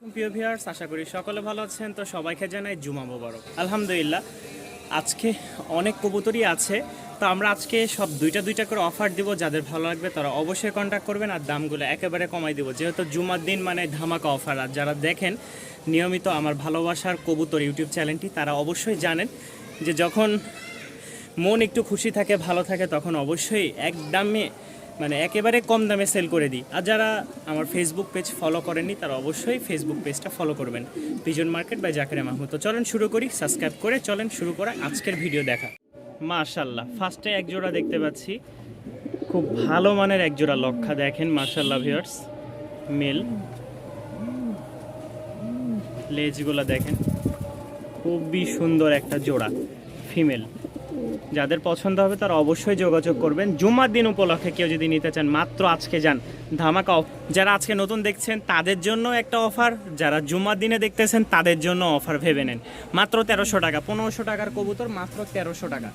প্রিয় ভিউয়ার্স, আশা করি সকলে ভালো আছেন। তো সবাইকে জানাই জুমা মোবারক। আলহামদুলিল্লাহ, আজকে অনেক কবুতরই আছে। তো আমরা আজকে সব দুইটা দুইটা করে অফার দিব, যাদের ভালো লাগবে তারা অবশ্যই কন্ট্যাক্ট করবেন আর দামগুলো একেবারে কমাই দিব। যেহেতু জুমার দিন মানে ধামাকা অফার আর যারা দেখেন, নিয়মিত আমার ভালোবাসার কবুতর ইউটিউব চ্যানেলটি, তারা অবশ্যই জানেন যে যখন মন একটু খুশি থাকে, ভালো থাকে, তখন অবশ্যই এক দামে মানে একেবারে কম দামে সেল করে দিই। আর যারা আমার ফেসবুক পেজ ফলো করেননি, তারা অবশ্যই ফেসবুক পেজটা ফলো করবেন। পিজন মার্কেট বাই জাকিরে মাহমুদ তো চলেন শুরু করি সাবস্ক্রাইব করে চলেন শুরু করা আজকের ভিডিও দেখা। মাশাল্লাহ ফার্স্টে এক জোড়া দেখতে পাচ্ছি। খুব ভালো মানের এক জোড়া লক্ষা দেখেন মাশাল্লাহ ভিউয়ার্স মেল লেজগুলো দেখেন। খুবই সুন্দর একটা জোড়া ফিমেল যাদের পছন্দ হবে তারা অবশ্যই যোগাযোগ করবেন। জুমার দিন উপলক্ষে কেউ যদি নিতে চান, মাত্র আজকে যান ধামাকা অফ যারা আজকে নতুন দেখছেন, তাদের জন্য একটা অফার। যারা জুমার দিনে দেখতেছেন, তাদের জন্য অফার ভেবে নেন। মাত্র তেরোশো টাকা, পনেরোশো টাকার কবুতর, মাত্র তেরোশো টাকা।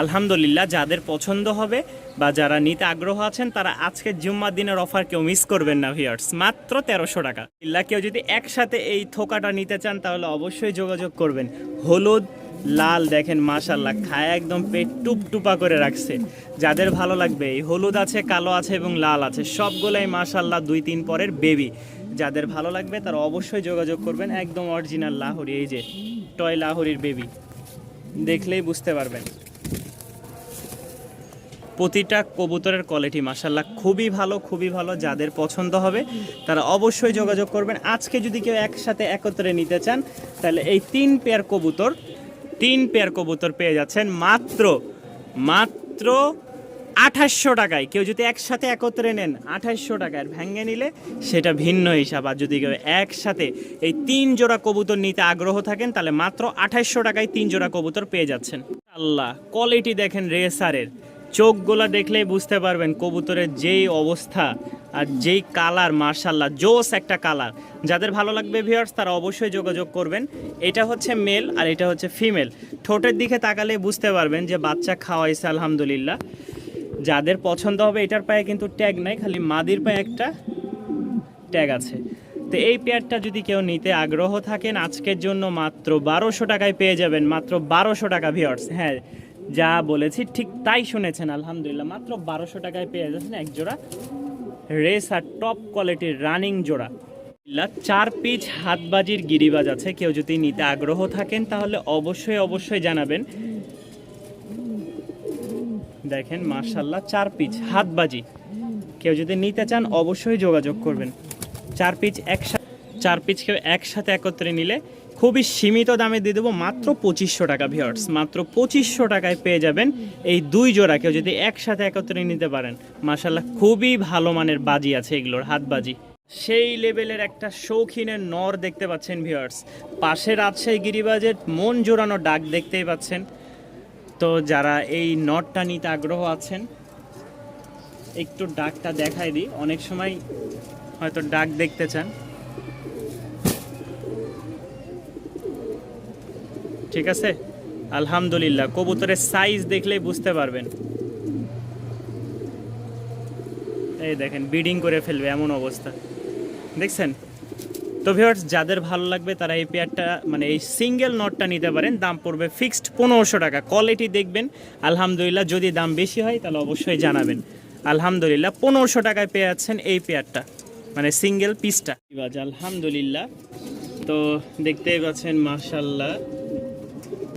আলহামদুলিল্লাহ, যাদের পছন্দ হবে বা যারা নিতে আগ্রহ আছেন, তারা আজকে জুম্মার দিনের অফার কেউ মিস করবেন না ভিয়ার্স মাত্র তেরোশো টাকা। ইল্লা কেউ যদি একসাথে এই থোকাটা নিতে চান, তাহলে অবশ্যই যোগাযোগ করবেন। হলুদ লাল দেখেন মাশাল্লাহ খায় একদম পেট টুপ টুপা করে রাখছে। যাদের ভালো লাগবে, এই হলুদ আছে, কালো আছে এবং লাল আছে, সবগুলাই মাশাল্লাহ দুই তিন পরের বেবি যাদের ভালো লাগবে, তারা অবশ্যই যোগাযোগ করবেন, একদম অরিজিনাল লাহোরি, এই যে টয় লাহোরির বেবি দেখলেই বুঝতে পারবেন। প্রতিটা কবুতরের কোয়ালিটি মাসাল্লাহ খুবই ভালো খুবই ভালো, যাদের পছন্দ হবে, তারা অবশ্যই যোগাযোগ করবেন। আজকে যদি কেউ একসাথে একত্রে নিতে চান, তাহলে এই তিন পেয়ার কবুতর তিন পেয়ার কবুতর পেয়ে যাচ্ছেন। মাত্র মাত্র আঠাশশো টাকায়। কেউ যদি একসাথে একত্রে নেন, আঠাশশো টাকায়। ভেঙে নিলে সেটা ভিন্ন হিসাব। আর যদি কেউ একসাথে এই তিন জোড়া কবুতর নিতে আগ্রহ থাকেন, তাহলে মাত্র আঠাশশো টাকায় তিন জোড়া কবুতর পেয়ে যাচ্ছেন। আল্লাহ কোয়ালিটি দেখেন রেসারের চোখগুলা দেখলেই বুঝতে পারবেন কবুতরের যেই অবস্থা আর যেই কালার মার্শাল্লাহ জোস একটা কালার। যাদের ভালো লাগবে ভিউয়ার্স তারা অবশ্যই যোগাযোগ করবেন। এটা হচ্ছে মেল আর এটা হচ্ছে ফিমেল ঠোঁটের দিকে তাকালে বুঝতে পারবেন যে বাচ্চা খাওয়াইছে, আলহামদুলিল্লাহ। যাদের পছন্দ হবে, এটার পায়ে কিন্তু ট্যাগ নাই, খালি মাদির পায়ে একটা ট্যাগ আছে। তো এই পেয়ারটা যদি কেউ নিতে আগ্রহ থাকেন, আজকের জন্য মাত্র বারোশো টাকায় পেয়ে যাবেন, মাত্র বারোশো টাকা ভিওর্স হ্যাঁ যা বলেছি ঠিক তাই শুনেছেন, আলহামদুলিল্লাহ। মাত্র বারোশো টাকায় পেয়ে যাচ্ছেন এক জোড়া রেস আর টপ কোয়ালিটির রানিং জোড়া। চার পিচ হাতবাজির গিরিবাজ আছে, কেউ যদি নিতে আগ্রহ থাকেন তাহলে অবশ্যই অবশ্যই জানাবেন। দেখেন মার্শাল্লাহ চার পিচ হাতবাজি। কেউ যদি নিতে চান অবশ্যই যোগাযোগ করবেন। চার পিচ একসাথে চার পিচ কেউ একসাথে একত্রে নিলে খুবই সীমিত দামে দিয়ে দেবো মাত্র পঁচিশশো টাকা ভিওর্স মাত্র পঁচিশশো টাকায় পেয়ে যাবেন এই দুই জোড়া। কেউ যদি একসাথে একত্রে নিতে পারেন মার্শাল্লাহ খুবই ভালো মানের বাজি আছে এগুলোর, হাত বাজি। সেই লেভেলের একটা শৌখিনের নর দেখতে পাচ্ছেন ভিওর্স পাশে রাজশাহী গিরিবাজের মন জোড়ানো ডাক দেখতেই পাচ্ছেন। তো যারা এই নটটা নিতে আগ্রহ আছেন, একটু ডাকটা দেখাই দিই। অনেক সময় হয়তো ডাক দেখতে চান। ঠিক আছে? আলহামদুলিল্লাহ। কবুতরের সাইজ দেখলেই বুঝতে পারবেন। এই দেখেন বিডিং করে ফেলবে এমন অবস্থা। দেখছেন? তো ভিউয়ার্স যাদের ভালো লাগবে তারা এই পেয়ারটা মানে এই সিঙ্গেল নটটা নিতে পারেন। দাম পড়বে ফিক্সড পনেরোশো টাকা। কোয়ালিটি দেখবেন। আলহামদুলিল্লাহ, যদি দাম বেশি হয় তাহলে অবশ্যই জানাবেন। আলহামদুলিল্লাহ, পনেরোশো টাকায় পেয়ে যাচ্ছেন এই পেয়ারটা মানে সিঙ্গেল পিসটা আলহামদুলিল্লাহ। তো দেখতেই পাচ্ছেন মার্শাল্লাহ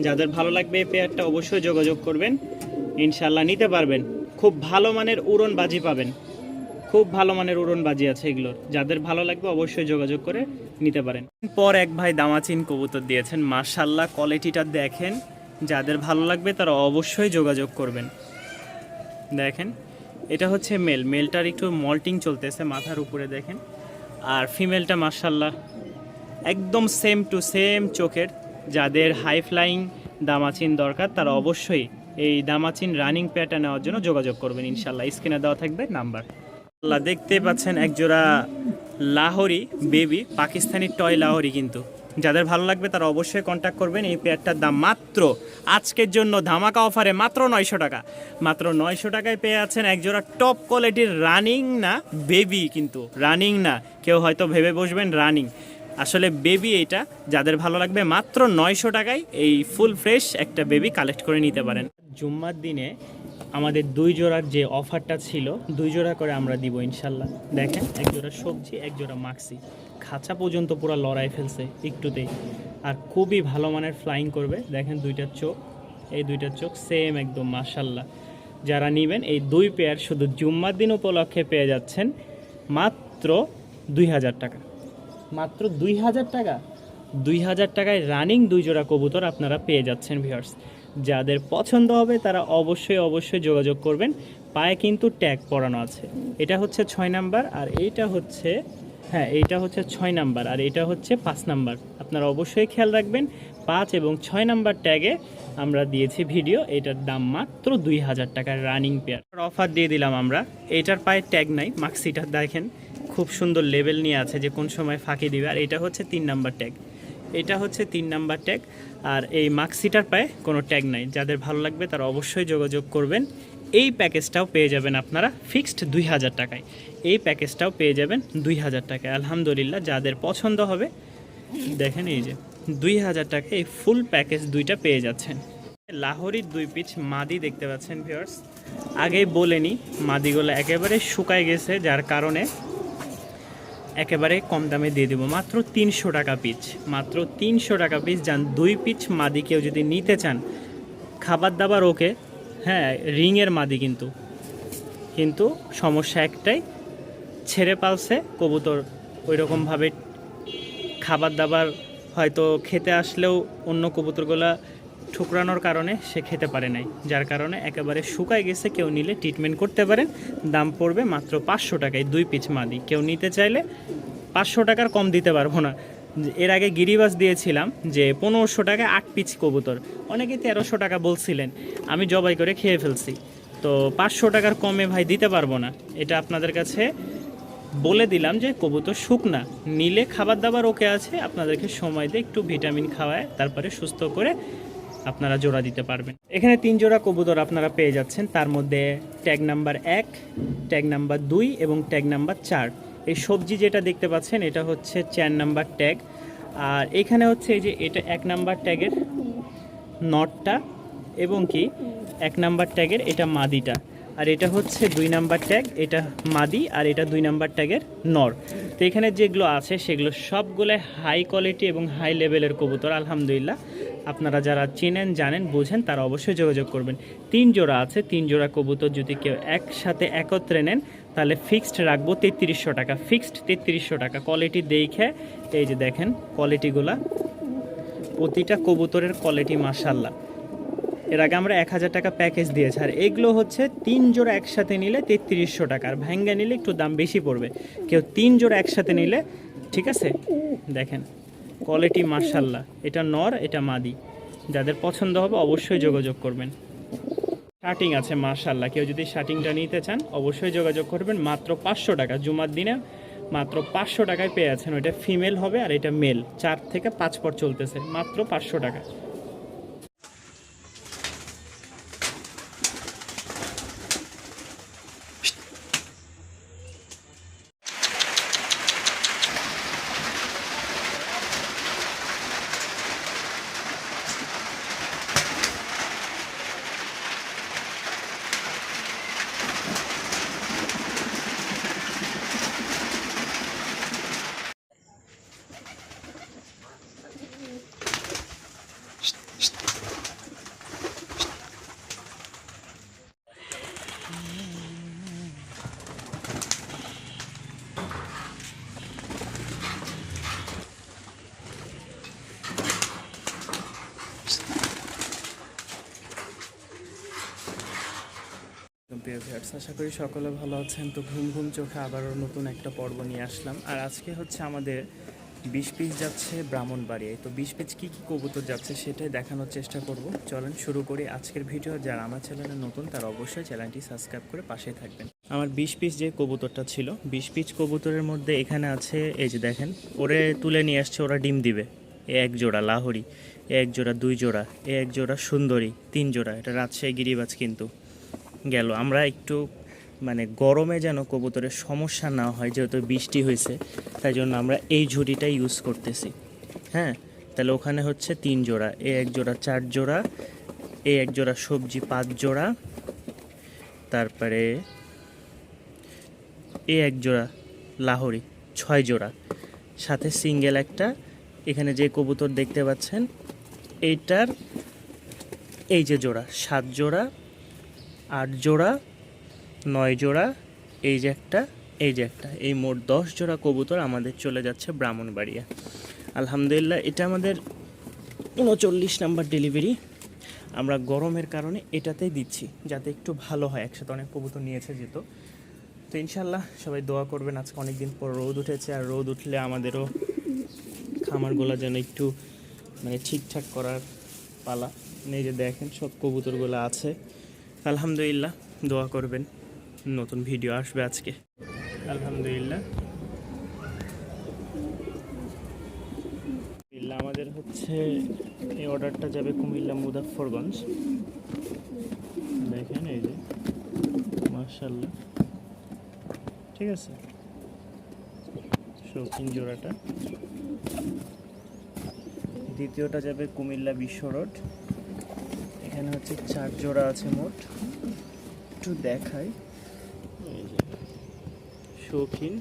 যাদের ভালো লাগবে এই পেয়ারটা অবশ্যই যোগাযোগ করবেন। ইনশাল্লাহ নিতে পারবেন। খুব ভালো মানের উড়ন বাজি পাবেন। খুব ভালো মানের উড়ন বাজি আছে এগুলোর। যাদের ভালো লাগবে অবশ্যই যোগাযোগ করে নিতে পারেন। পর এক ভাই দামাচিন কবুতর দিয়েছেন। মার্শাল্লাহ কোয়ালিটিটা দেখেন। যাদের ভালো লাগবে তারা অবশ্যই যোগাযোগ করবেন। দেখেন, এটা হচ্ছে মেল মেলটার একটু মল্টিং চলতেছে মাথার উপরে, দেখেন। আর ফিমেলটা মার্শাল্লাহ একদম সেম টু সেম চোখের। যাদের হাই ফ্লাইং দামাচিন দরকার, তারা অবশ্যই এই দামাচিন রানিং প্যাটা নেওয়ার জন্য যোগাযোগ করবেন ইনশাল্লাহ। স্ক্রিনে দেওয়া থাকবে নাম্বার। আল্লাহ দেখতে পাচ্ছেন একজোড়া লাহোরি বেবি পাকিস্তানি টয় লাহোরি কিন্তু। যাদের ভালো লাগবে তারা অবশ্যই কন্ট্যাক্ট করবেন। এই পেয়ারটার দাম মাত্র আজকের জন্য, ধামাকা অফারে মাত্র নয়শো টাকা। মাত্র নয়শো টাকায় পেয়ে আছেন একজোড়া টপ কোয়ালিটির রানিং না বেবি কিন্তু। রানিং না। কেউ হয়তো ভেবে বসবেন রানিং আসলে বেবি এটা, যাদের ভালো লাগবে মাত্র নয়শো টাকায় এই ফুল ফ্রেশ একটা বেবি কালেক্ট করে নিতে পারেন। জুম্মার দিনে আমাদের দুই জোড়ার যে অফারটা ছিল, দুই জোড়া করে আমরা দিব ইনশাল্লাহ। দেখেন, এক জোড়া সবজি, এক জোড়া মাক্সি। খাঁচা পর্যন্ত পুরো লড়াই ফেলছে একটুতেই আর খুবই ভালো মানের ফ্লাইং করবে। দেখেন, দুইটা চোখ। এই দুইটা চোখ সেম একদম, মাশাল্লাহ। যারা নেবেন, এই দুই পেয়ার শুধু জুম্মার দিন উপলক্ষে পেয়ে যাচ্ছেন মাত্র দুই হাজার টাকা। মাত্র দুই হাজার টাকা। দুই হাজার টাকায় রানিং দুই জোড়া কবুতর আপনারা পেয়ে যাচ্ছেন ভিওর্স যাদের পছন্দ হবে, তারা অবশ্যই অবশ্যই যোগাযোগ করবেন। পায়ে কিন্তু ট্যাগ পরানো আছে। এটা হচ্ছে ছয় নাম্বার আর এইটা হচ্ছে হ্যাঁ এইটা হচ্ছে ছয় নাম্বার আর এটা হচ্ছে পাঁচ নাম্বার। আপনারা অবশ্যই খেয়াল রাখবেন পাঁচ এবং ছয় নাম্বার ট্যাগে আমরা দিয়েছি ভিডিও। এটার দাম মাত্র দুই হাজার টাকার রানিং পেয়ার অফার দিয়ে দিলাম আমরা। এটার পায়ে ট্যাগ নাই মাক্সিটা দেখেন। খুব সুন্দর লেভেল নিয়ে আছে যে কোন সময় ফাঁকি দিবে। আর এটা হচ্ছে তিন নাম্বার ট্যাগ এটা হচ্ছে তিন নাম্বার ট্যাগ আর এই মাক্সিটার পায়ে কোনো ট্যাগ নাই। যাদের ভালো লাগবে তারা অবশ্যই যোগাযোগ করবেন। এই প্যাকেজটাও পেয়ে যাবেন আপনারা ফিক্সড দুই হাজার টাকায়। এই প্যাকেজটাও পেয়ে যাবেন দুই হাজার টাকায়। আলহামদুলিল্লাহ, যাদের পছন্দ হবে, দেখেন এই যে। দুই হাজার টাকা এই ফুল প্যাকেজ দুইটা পেয়ে যাচ্ছেন। লাহোরির দুই পিচ মাদি দেখতে পাচ্ছেন ভিউয়ার্স আগেই বলেনি মাদিগুলো একেবারে শুকায় গেছে, যার কারণে একেবারে কম দামে দিয়ে দেবো। মাত্র তিনশো টাকা পিচ, মাত্র তিনশো টাকা পিচ। যান দুই পিচ মাদি কেউ যদি নিতে চান, খাবার দাবার ওকে হ্যাঁ রিংয়ের মাদি কিন্তু। কিন্তু সমস্যা একটাই, ছেড়ে পালছে, কবুতর ওই রকমভাবে খাবার দাবার হয়তো খেতে আসলেও অন্য কবুতরগুলা ঠুকরানোর কারণে সে খেতে পারে নাই, যার কারণে একেবারে শুকায় গেছে। কেউ নিলে ট্রিটমেন্ট করতে পারেন, দাম পড়বে মাত্র পাঁচশো টাকায় দুই পিচ মাদি। কেউ নিতে চাইলে পাঁচশো টাকার কম দিতে পারব না। এর আগে গিরিবাস দিয়েছিলাম যে পনেরোশো টাকা আট পিচ কবুতর। অনেকে তেরোশো টাকা বলছিলেন, আমি জবাই করে খেয়ে ফেলছি। তো পাঁচশো টাকার কমে ভাই দিতে পারব না। এটা আপনাদের কাছে বলে দিলাম যে কবুতর শুকনা নিলে খাবার দাবার ওকে আছে, আপনাদেরকে সময় দিয়ে একটু ভিটামিন খাওয়ায়, তারপরে সুস্থ করে আপনারা জোড়া দিতে পারবেন। এখানে তিন জোড়া কবুতর আপনারা পেয়ে যাচ্ছেন, তার মধ্যে ট্যাগ নাম্বার এক ট্যাগ নাম্বার দুই এবং ট্যাগ নাম্বার চার। এই সবজি যেটা দেখতে পাচ্ছেন, এটা হচ্ছে চার নাম্বার ট্যাগ আর এখানে হচ্ছে এই যে এটা এক নাম্বার ট্যাগের নটটা এবং কি, এক নাম্বার ট্যাগের এটা মাদিটা। আর এটা হচ্ছে দুই নাম্বার ট্যাগ, এটা মাদি আর এটা দুই নাম্বার ট্যাগের নর। তো এখানে যেগুলো আছে সেগুলো সবগুলো হাই কোয়ালিটি এবং হাই লেভেলের কবুতর, আলহামদুলিল্লাহ। আপনারা যারা চেনেন, জানেন, বোঝেন, তারা অবশ্যই যোগাযোগ করবেন। তিন জোড়া আছে, তিন জোড়া কবুতর যদি কেউ একসাথে একত্রে নেন, তাহলে ফিক্সড রাখব তেত্রিশশো টাকা। ফিক্সড তেত্রিশশো টাকা। কোয়ালিটি দেখে, এই যে দেখেন কোয়ালিটিগুলা প্রতিটা কবুতরের কোয়ালিটি মাসাল্লাহ এর আগে আমরা এক হাজার টাকা প্যাকেজ দিয়েছি। আর এগুলো হচ্ছে তিন জোড়া একসাথে নিলে তেত্রিশশো টাকা। আর ভ্যাঙ্গা নিলে একটু দাম বেশি পড়বে। কেউ তিন জোড়া একসাথে নিলে, ঠিক আছে? দেখেন কোয়ালিটি মার্শাল্লাহ এটা নর, এটা মাদি। যাদের পছন্দ হবে অবশ্যই যোগাযোগ করবেন। শার্টিং আছে মার্শাল্লাহ কেউ যদি শার্টিংটা নিতে চান, অবশ্যই যোগাযোগ করবেন। মাত্র পাঁচশো টাকা। জুমার দিনে মাত্র পাঁচশো টাকায় পেয়ে আছেন ওইটা ফিমেল হবে আর এটা মেল চার থেকে পাঁচ পর চলতেছে। মাত্র পাঁচশো টাকা। প্রিয় ভিউয়ার্স, আশা করি সকলে ভালো আছেন। তো ঘুম ঘুম চোখে আবারও নতুন একটা পর্ব নিয়ে আসলাম। আর আজকে হচ্ছে আমাদের বিশ পিস যাচ্ছে ব্রাহ্মণবাড়িয়ায়। তো বিশ পিস কী কী কবুতর যাচ্ছে সেটাই দেখানোর চেষ্টা করব। চলেন শুরু করি আজকের ভিডিও। যারা আমার চ্যানেলে নতুন, তারা অবশ্যই চ্যানেলটি সাবস্ক্রাইব করে পাশে থাকবেন। আমার বিশ পিস যে কবুতরটা ছিল, বিশ পিস কবুতরের মধ্যে এখানে আছে, এই যে দেখেন, ওরে তুলে নিয়ে আসছে, ওরা ডিম দিবে। এ এক জোড়া লাহোরি, এ এক জোড়া দুই জোড়া, এ এক জোড়া সুন্দরী, তিন জোড়া, এটা রাজশাহী গিরিবাজ কিন্তু। গেল। আমরা একটু মানে গরমে যেন কবুতরের সমস্যা না হয়, যেহেতু বৃষ্টি হয়েছে, তাই জন্য আমরা এই ঝুড়িটা ইউজ করতেছি। হ্যাঁ তাহলে ওখানে হচ্ছে তিন জোড়া, এ এক জোড়া চার জোড়া, এ এক জোড়া সবজি পাঁচ জোড়া, তারপরে এ এক জোড়া লাহরি ছয় জোড়া, সাথে সিঙ্গেল একটা, এখানে যে কবুতর দেখতে পাচ্ছেন এইটার এই যে জোড়া, সাত জোড়া আট জোড়া, নয় জোড়া, এই যে একটা, এই যে একটা। এই মোট দশ জোড়া কবুতর আমাদের চলে যাচ্ছে ব্রাহ্মণবাড়িয়া। আলহামদুলিল্লাহ, এটা আমাদের উনচল্লিশ নাম্বার ডেলিভারি। আমরা গরমের কারণে এটাতেই দিচ্ছি, যাতে একটু ভালো হয়। একসাথে অনেক কবুতর নিয়েছে যেত তো ইনশাল্লাহ সবাই দোয়া করবেন, আজকে অনেক দিন পর রোদ উঠেছে, আর রোদ উঠলে আমাদেরও খামারগুলো যেন একটু মানে ঠিকঠাক করার পালা। এই যে দেখেন, সব কবুতরগুলো আছে। আলহামদুলিল্লাহ, দোয়া করবেন। নতুন ভিডিও আসবে আজকে। আলহামদুলিল্লাহ। আমাদের হচ্ছে এই অর্ডারটা যাবে কুমিল্লা মুজাফরগঞ্জ দেখেন এই যে মার্শাল্লাহ ঠিক আছে? শৌখিন জোড়াটা। দ্বিতীয়টা যাবে কুমিল্লা বিশ্ব রোড এখানে হচ্ছে চার জোড়া আছে মোট। একটু দেখাই। শৌখিন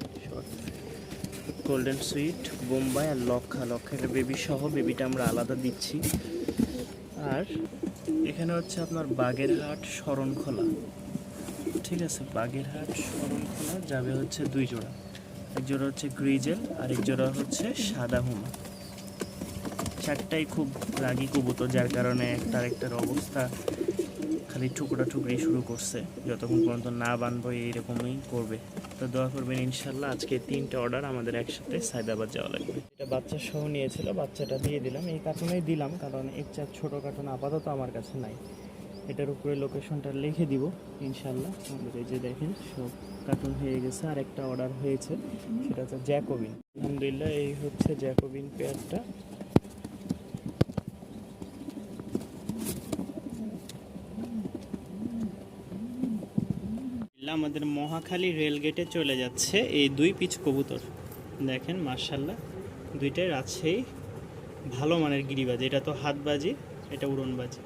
গোল্ডেন সুইট বোম্বাই আর লক্ষা। লক্ষাটা বেবি সহ বেবিটা আমরা আলাদা দিচ্ছি। আর এখানে হচ্ছে আপনার বাগেরহাট শরণখোলা। ঠিক আছে, বাগেরহাট শরণখোলা যাবে হচ্ছে দুই জোড়া। এক জোড়া হচ্ছে গ্রিজেল আর এক জোড়া হচ্ছে সাদা হুমা। চারটাই খুব রাগি কবুতর, যার কারণে একটার একটার অবস্থা খালি টুকরা টুকরি শুরু করছে। যতক্ষণ পর্যন্ত না বানবো, এইরকমই করবে। তো দোয়া করবেন ইনশাল্লাহ আজকে তিনটে অর্ডার আমাদের একসাথে সায়দাবাদ যাওয়া লাগবে। এটা বাচ্চা সহ নিয়েছিল, বাচ্চাটা দিয়ে দিলাম। এই কার্টুনেই দিলাম, কারণ এর চার ছোটো কার্টুন আপাতত আমার কাছে নাই। এটার উপরে লোকেশনটা লিখে দিব ইনশাল্লাহ আমাদের এই যে দেখেন, সব কার্টুন হয়ে গেছে। আর একটা অর্ডার হয়েছে, সেটা হচ্ছে জ্যাকোবিন। আলহামদুলিল্লাহ, এই হচ্ছে জ্যাকোবিন পেয়ারটা আমাদের মহাখালী রেলগেটে চলে যাচ্ছে এই দুই পিচ কবুতর। দেখেন মার্শাল্লাহ দুইটাই রাজশাহী ভালো মানের গিরিবাজি। এটা তো হাতবাজি, এটা উড়নবাজি।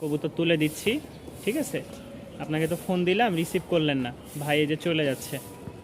কবুতর তুলে দিচ্ছি, ঠিক আছে? আপনাকে তো ফোন দিলাম, রিসিভ করলেন না। ভাই এই যে চলে যাচ্ছে।